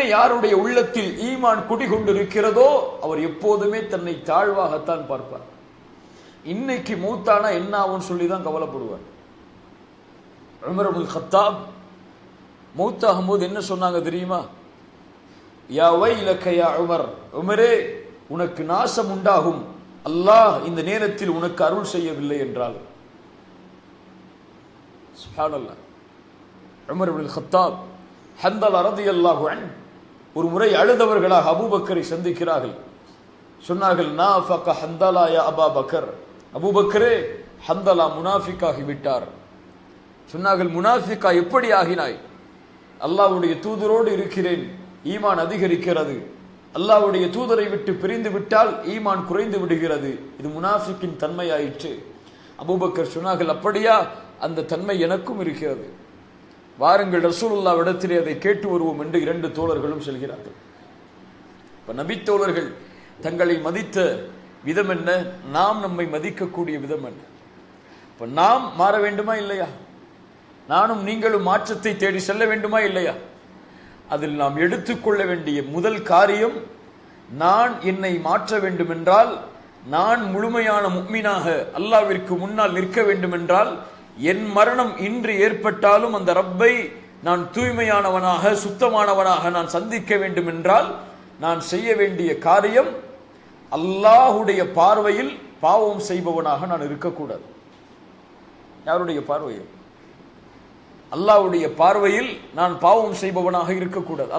எப்போதுமே யாருடைய உள்ளத்தில் ஈமான் குடிகொண்டிருக்கிறதோ அவர் எப்போதுமே தன்னை தாழ்வாகத்தான் பார்ப்பார். இன்னைக்கு மூத்தானா என்ன ஆகும்னு சொல்லி தான் கவலைப்படுவார். உமர் அப்துல் கத்தாப் மௌத்தாகும் போது என்ன சொன்னாங்க தெரியுமா? யா வைலக்க யா உமர் உமரே உனக்கு நாசம் உண்டாகும் அல்லாஹ் இந்த நேரத்தில் உனக்கு அருள் செய்யவில்லை என்றால் சுப்ஹானல்லாஹ் உமர் இப்னுல் ஹத்தாப் ஹந்தல் ரலியல்லாஹு அன் ஒரு முறை அழுதவர்களாக அபூபக்கரை சந்திக்கிறார்கள். சொன்னார்கள் நாஃபக ஹந்தலா யா அபா பக்கர். அபூபக்கரே ஹந்தலா முனாஃபிக்காகி விட்டார். சொன்னார்கள் முனாஃபிக்கா எப்படி ஆகினாய்? அல்லாவுடைய தூதரோடு இருக்கிறேன். ஈமான் அதிகரிக்கிறது. அல்லாஹ்வுடைய தூதரை விட்டு பிரிந்து விட்டால் ஈமான் குறைந்து விடுகிறது. இது முனாஃபிக்கின் தன்மையாயிற்று. அபூபக்கர் சொன்னார்கள் அப்படியா? அந்த தன்மை எனக்கும் இருக்கிறது. வாருங்கள் ரசூலுல்லா இடத்திலே அதை கேட்டு வருவோம் என்று இரண்டு தோழர்களும் செல்கிறார்கள். இப்ப நபித்தோழர்கள் தங்களை மதித்த விதம் என்ன? நாம் நம்மை மதிக்கக்கூடிய விதம் என்ன? இப்ப நாம் மாற வேண்டுமா இல்லையா? நானும் நீங்களும் மாற்றத்தை தேடி செல்ல வேண்டுமா இல்லையா? அதில் நாம் எடுத்துக்கொள்ள வேண்டிய முதல் காரியம் நான் என்னை மாற்ற வேண்டுமென்றால் நான் முழுமையான முக்மீனாக அல்லாவிற்கு முன்னால் நிற்க வேண்டுமென்றால் என் மரணம் இன்று ஏற்பட்டாலும் அந்த ரப்பை நான் தூய்மையானவனாக சுத்தமானவனாக நான் சந்திக்க வேண்டும் என்றால் நான் செய்ய வேண்டிய காரியம் அல்லாஹுடைய பார்வையில் பாவம் செய்பவனாக நான் இருக்கக்கூடாது. யாருடைய பார்வையில்? அல்லாஹ்வுடைய பார்வையில் நான் பாவம் செய்பவனாக இருக்கக்கூடாது.